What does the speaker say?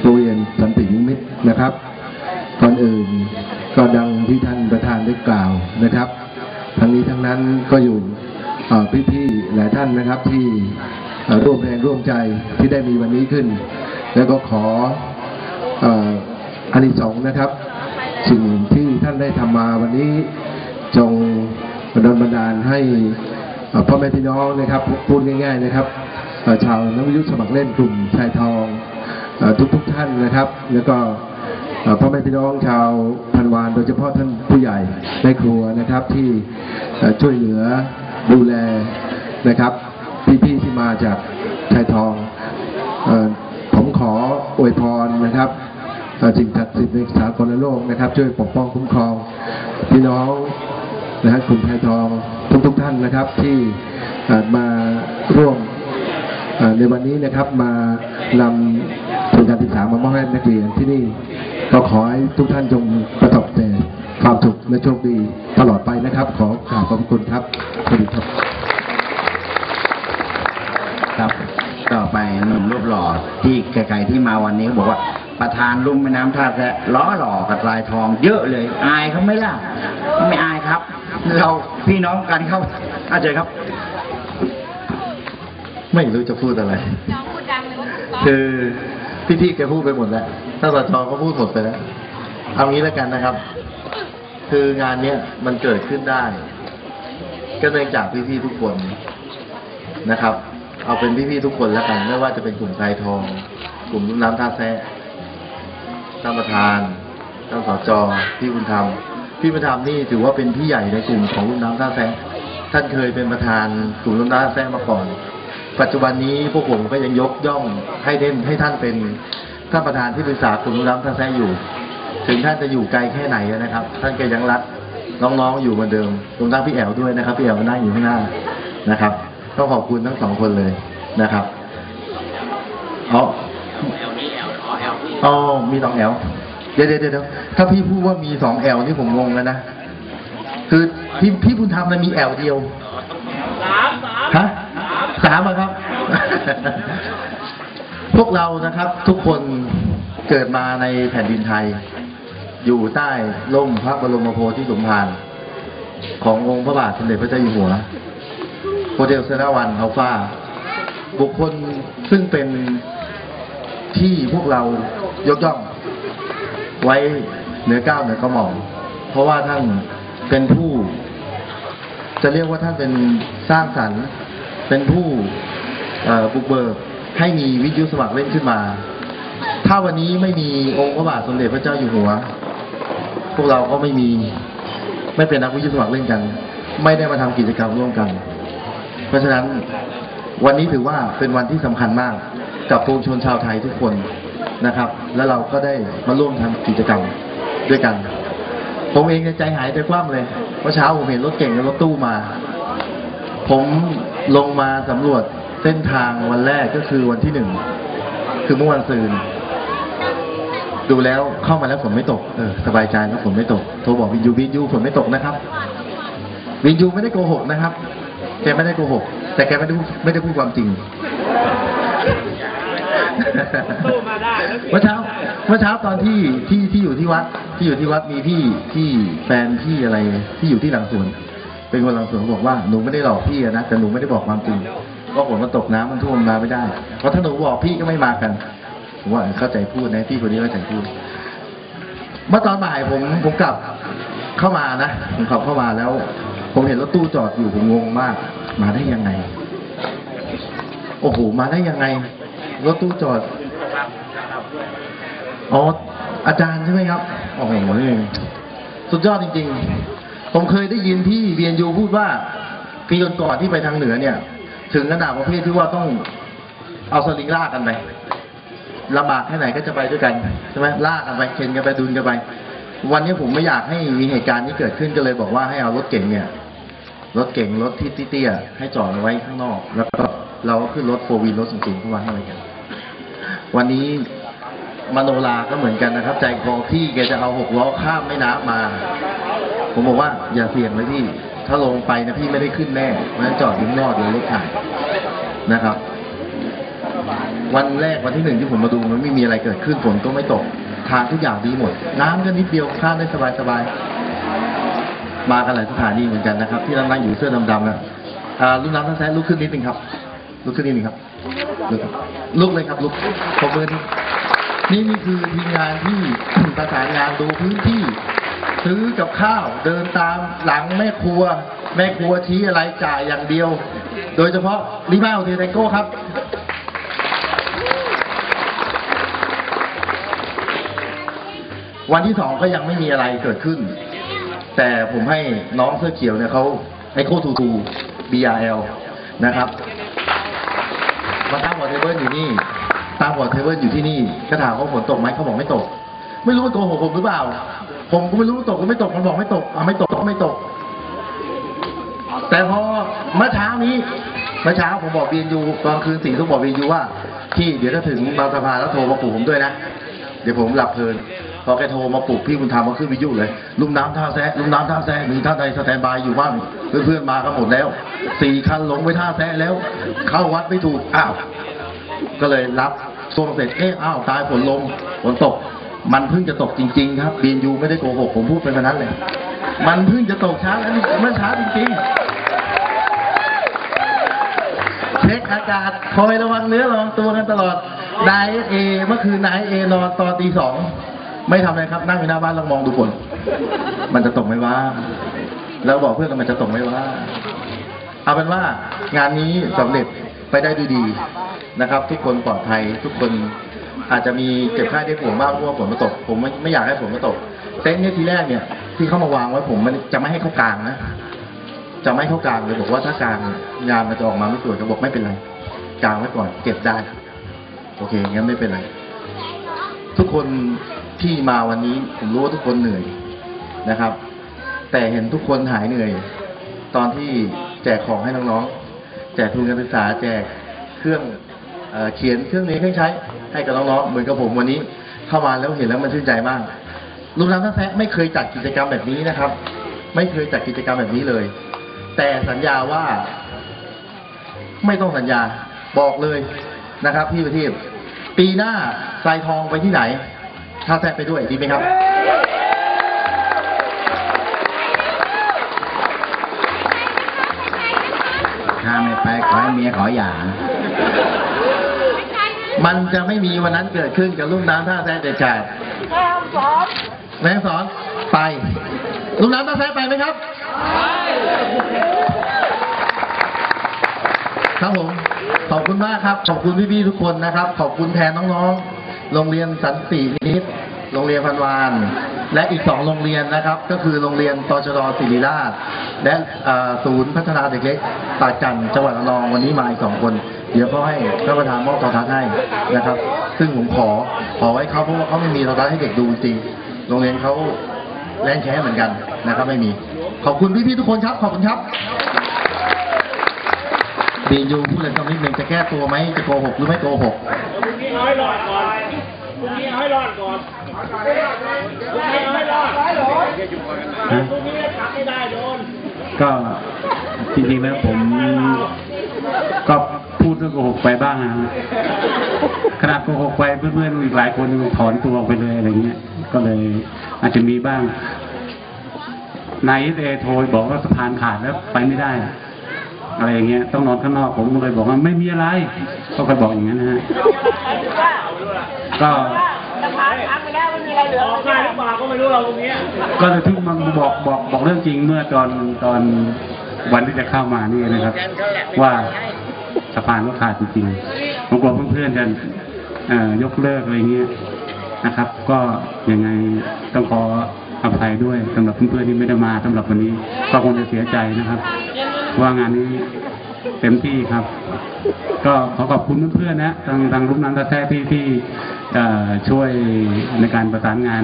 โรงเรียนสันตินิมิตรนะครับ ก่อนอื่นก็ดังที่ท่านประธานได้กล่าวนะครับ ทั้งนี้ทั้งนั้นก็อยู่พี่ๆหลายท่านนะครับที่ร่วมแรงร่วมใจที่ได้มีวันนี้ขึ้น แล้วก็ขออ่ออานิสงนะครับ สิ่งที่ท่านได้ทำมาวันนี้จงดลบันดาลให้พ่อแม่พี่น้องนะครับพูดง่าย ๆนะครับชาวนักวิทยุสมัครเล่นกลุ่มชายทอง เอ่อทุกๆท่านนะครับ แล้วก็พ่อแม่พี่น้องชาวพันวานโดยเฉพาะท่านผู้ใหญ่ในครัวนะครับที่ช่วยเหลือดูแลนะครับ พี่ๆที่มาจากชายทองอผมขออวยพรนะครับสิ่งศักดิ์สิทธิ์ในสากลโลกนะครับ ช่วยปกป้องคุ้มครองพี่น้องนะฮะกลุ่มชายทองทุกๆท่านนะครับที่มาร่วมในวันนี้นะครับมานำ ทุนการศึกษามามอบให้นักเรียนที่นี่ก็ขอให้ทุกท่านจงประสบแต่ความสุขและโชคดีตลอดไปนะครับ ขอกราบขอบคุณครับสวัสดีครับ ครับต่อไปหนุ่มรูปหล่อที่ไกลๆที่มาวันนี้เขาบอกว่าประธานลุ่มแม่น้ำท่าแซะล้อหล่อกับลายทองเยอะเลย อายเขาไหม่ล่ะ ไม่อายครับ เราพี่น้องกันครับอาเจารย์ครับ ไม่รู้จะพูดอะไร คือ พี่ๆแกพูดไปหมดแล้วท่านสจก็พูดหมดไปแล้วเอางี้แล้วกันนะครับ คืองานเนี้ยมันเกิดขึ้นได้ ก็เนื่องจากพี่ๆทุกคนนะครับ เอาเป็นพี่ๆทุกคนแล้วกัน ไม่ว่าจะเป็นกลุ่มไทยทอง กลุ่มรุ่นน้ำท่าแซะท่านประธานท่านสจพี่บุญธรรมพี่บุญธรรมนี่ถือว่าเป็นพี่ใหญ่ในกลุ่มของรุ่นน้ำท่าแซะท่านเคยเป็นประธานกลุ่มรุ่นน้ำท่าแซะมาก่อน ปัจจุบันนี้พวกผมก็ยังยกย่องให้เด่นให้ท่านเป็นท่านประธานที่ปรึกษากลุ่มรุ่นน้ำท่าแซะอยู่ ถึงท่านจะอยู่ไกลแค่ไหนนะครับ ท่านก็ยังรักน้องๆอยู่เหมือนเดิมรวมทั้งพี่แอวด้วยนะครับ พี่แอวนั่งอยู่ข้างหน้านะครับต้องขอบคุณทั้งสองคนเลยนะครับอ๋ออ๋อมีสองแอลเดี๋ยวเดี๋ยวเดี๋ยวถ้าพี่พูดว่ามีสองแอลนี่ผมงงแล้วนะ คือพี่พี่บุญธรรมมันมีแอลเดียวสามสามฮะ สามอะครับ พวกเรานะครับ ทุกคนเกิดมาในแผ่นดินไทย อยู่ใต้ร่มพระบรมโพธิสมภารขององค์พระบาทสมเด็จพระเจ้าอยู่หัวโมเดลเซนาวันอัลฟาบุคคลซึ่งเป็นที่พวกเรายกย่อง ไว้เหนือเก้าวเหนือกระหม่อมเพราะว่าท่านเป็นผู้ จะเรียกว่าท่านเป็นสร้างสรรค์ เป็นผู้บุกเบิกให้มีวิทยุสมัครเล่นขึ้นมา ถ้าวันนี้ไม่มีองค์พระบาทสมเด็จพระเจ้าอยู่หัว พวกเราก็ไม่มีไม่เป็นนักวิทยุสมัครเล่นกัน ไม่ได้มาทำกิจกรรมร่วมกัน เพราะฉะนั้นวันนี้ถือว่าเป็นวันที่สำคัญมากกับปวงชนชาวไทยทุกคนนะครับ แล้วเราก็ได้มาร่วมทำกิจกรรมด้วยกัน ผมเองใจหายใจคว่ำเลยเมื่อเช้าผมเห็นรถเก่งกับรถตู้มา ผมลงมาสำรวจเส้นทางวันแรกก็คือวันที่หนึ่ง คือเมื่อวันซืน ดูแล้วเข้ามาแล้วฝนไม่ตก เออสบายใจแล้วฝนไม่ตก โทรบอกวินยูวินยูฝนไม่ตกนะครับ วินยูไม่ได้โกหกนะครับ แกไม่ได้โกหก แต่แกไม่ได้พูดไม่ได้พูดความจริงเมื่อเช้าเมื่อเช้าตอนที่ที่ที่อยู่ที่วัด ที่อยู่ที่วัดมีพี่ที่แฟนพี่อะไรที่อยู่ที่หลังสวน เป็นคนหลังสวนบอกว่าหนูไม่ได้หลอกพี่นะแต่หนูไม่ได้บอกความจริงว่าฝนมันตกน้ำมันท่วมมาไม่ได้ เพราะถ้าหนูบอกพี่ก็ไม่มากันผมว่าเข้าใจพูดนะพี่คนนี้เข้าใจพูด เมื่อตอนบ่ายผมผมกลับเข้ามานะผมขับเข้ามาแล้ว ผมเห็นรถตู้จอดอยู่ผมงงมาก มาได้ยังไง โอ้โหมาได้ยังไงรถตู้จอดอ๋ออาจารย์ใช่ไหมครับโอ้โหสุดยอดจริง ๆ ผมเคยได้ยินที่เรียนยูพูดว่าปีก่อนๆที่ไปทางเหนือเนี่ย ถึงขนาดประเภทที่ว่าต้องเอาสลิงลากกันไปลำบากแค่ไหนก็จะไปด้วยกันใช่ไหมลากกันไปเข็นกันไปดุนกันไป วันนี้ผมไม่อยากให้มีเหตุการณ์นี้เกิดขึ้นก็เลยบอกว่าให้เอารถเก๋งเนี่ยรถเก๋งรถที่เตี้ยให้จอดไว้ข้างนอก แล้วก็เราก็ขึ้นรถโฟวีรถสูงๆเข้ามาให้ไว้กันวันนี้มโนราก็เหมือนกันนะครับ ใจคอพี่แกจะเอาหกล้อข้ามแม่น้ำมา ผมบอกว่าอย่าเสี่ยงเลยพี่ ถ้าลงไปนะพี่ไม่ได้ขึ้นแน่เพราะฉะนั้นจอดอยู่ข้งนอกเดี๋ยรถถ่ายนะครับ วันแรกวันที่หนึ่งที่ผมมาดูมันไม่มีอะไรเกิดขึ้นฝนก็ไม่ตก ทางทุกอย่างดีหมด น้ำก็นิดเดียวข้ามได้สบายๆ มากันหลายสถานีเหมือนกันนะครับ ที่นั่งๆอยู่เสื้อดำๆนะอ่าลูกน้ำท่านแท้ลุกขึ้นนิดนึงครับ ลุกขึ้นนิดนึงครับลุกเลยครับลุกปรบมือนี่นี่นี่คือทีมงานที่ประสานงานดูพื้นที่ ซื้อกับข้าวเดินตามหลังแม่ครัว แม่ครัวชี้อะไรจ่ายอย่างเดียว โดยเฉพาะลิมาโอเทไทโก้ครับวันที่สองก็ยังไม่มีอะไรเกิดขึ้น แต่ผมให้น้องเสื้อเขียวเนี่ยเขาไอโคทูทู BRL นะครับมาตั้งวอร์เทเบิลอยู่นี่ตั้งวอเทเบิลอยู่ที่นี่ก็ถามว่าฝนตกไหมเขาบอกไม่ตก ไม่รู้มันโกหกผมหรือเปล่า ผมก็ไม่รู้ตกหรือไม่ตกมันบอกไม่ตกอะไม่ตกก็ไม่ตก แต่พอเมื่อเช้านี้เมื่อเช้าผมบอกบีนยูตอนคืนสี่ทุ่มบอกบีนยูว่าพี่เดี๋ยวถ้าถึงบางสะพานแล้วโทรมาปลุกผมด้วยนะ เดี๋ยวผมหลับเพลินพอแกโทรมาปลุกพี่บุญธรรมมาขึ้นวิทยุเลยลุมน้ำท่าแซะลุมน้ำท่าแซะมีท่าใดสแตนบายอยู่บ้างเพื่อนๆมากันหมดแล้วสี่คันลงไปท่าแซะแล้ว เข้าวัดไม่ถูกอ้าวก็เลยรับส่งเสร็จเอ๊ะอ้าวตายฝนลงฝนตก มันเพิ่งจะตกจริง ๆ ครับบีนยูไม่ได้โกหกผมพูดเป็นแบบนั้นเลย มันเพิ่งจะตกช้าแล้วนี่มันช้าจริงๆ เช็คอากาศคอยระวังเนื้อระวังตัวกันตลอด นายเอเมื่อคืนนายเอนอนตอนตีสองไม่ทำอะไรครับ นั่งอยู่หน้าบ้านล้วมองดูฝนมันจะตกไหมว่า แล้วบอกเพื่อนกันมันจะตกไหมว่า เอาเป็นว่างานนี้สำเร็จไปได้ด้วยดีนะครับ ทุกคนปลอดภัยทุกคน อาจจะมีเจ็บไข้ได้ป่วยมากเพราะว่าฝนมาตก ผมไม่ไม่อยากให้ฝนมาตก เต็นท์เนี่ยทีแรกเนี่ย ที่เขามาวางไว้ผมมันจะไม่ให้เขากางนะ จะไม่ให้เขากางเลยบอกว่าถ้ากางงานมันจะออกมาไม่สวยก็บอกไม่เป็นไรกางไว้ก่อนเก็บได้ โอเคงั้นไม่เป็นไร ทุกคนที่มาวันนี้ผมรู้ว่าทุกคนเหนื่อยนะครับ แต่เห็นทุกคนหายเหนื่อย ตอนที่แจกของให้น้องๆ แจกทุนการศึกษาแจกเครื่อง เขียนเครื่องนี้เครื่องใช้ให้กับน้องๆเหมือนกับผมวันนี้ เข้ามาแล้วเห็นแล้วมันชื่นใจมากลุงน้ำท่าแซะไม่เคยจัดกิจกรรมแบบนี้นะครับ ไม่เคยจัดกิจกรรมแบบนี้เลย แต่สัญญาว่า ไม่ต้องสัญญาบอกเลยนะครับ พี่ประทีปปีหน้าทรายทองไปที่ไหนท่าแซะไปด้วยดีไหมครับถ้าไม่ไปขอให้เมียขอหย่า มันจะไม่มีวันนั้นเกิดขึ้นกับลูกน้ำท่าแซะเด็ดขาดแม่งสอนไป ลูกน้ำท่าแซะไปไหมครับครับผม ขอบคุณมากครับ ขอบคุณพี่ๆทุกคนนะครับ ขอบคุณแทนน้องๆ โรงเรียนสันตินิต โรงเรียนพันวาน และอีกสองโรงเรียนนะครับ ก็คือโรงเรียนตชดศิริราช และศูนย์พัฒนาเด็กเล็กปากจันจังหวัดระนองวันนี้มาอีกสองคน เดี๋ยวเขาให้ท่านประธานมอบโทรทัศน์ให้นะครับ ซึ่งผมขอขอไว้เขาเพราะว่าเขาไม่มีโทรทัศน์ให้เด็กดูจริงโรงเรียนเขาแรงแค้เหมือนกันนะครับ ไม่มีขอบคุณพี่ๆทุกคนครับขอบคุณครับบียูพูดอะไรสักนิดหนึ่งจะแก้ตัวไหมจะโกหกหรือไม่โกหกพรุ่งนี้เอาให้รอดก่อนพรุ่งนี้เอาให้รอดก่อน ก็จริงๆแล้วผม ก็พูดเรื่องโกหกไปบ้างนะขนาดโกหกไปเพื่อนๆอีกหลายคนถอนตัวไปเลยอะไรเงี้ย ก็เลยอาจจะมีบ้างนายเอโทรบอกว่าสะพานขาดแล้วไปไม่ได้อะไรอย่างเงี้ยต้องนอนข้างนอกผมก็เลยบอกว่าไม่มีอะไรเขาก็บอกอย่างนั้นนะฮะก็ กได้หรือเปล่าก็ไม่รู้เราตรงนี้ก็เลยเพิ่งมาบอกบอกบอกเรื่องจริงเมื่อตอนตอนวันที่จะเข้ามานี่นะครับ ว่าสะพานก็ขาดจริงๆผมกลัวเพื่อนๆจะยกเลิกอะไรเงี้ยนะครับ ก็ยังไงต้องขออภัยด้วยสำหรับเพื่อนๆที่ไม่ได้มาสำหรับวันนี้ ก็คงจะเสียใจนะครับ ว่างานนี้เต็มที่ครับ ก็ขอขอบคุณเพื่อนๆนะทางทางรุ่นน้ำตาแท้ที่ที่ ช่วยในการประสานงาน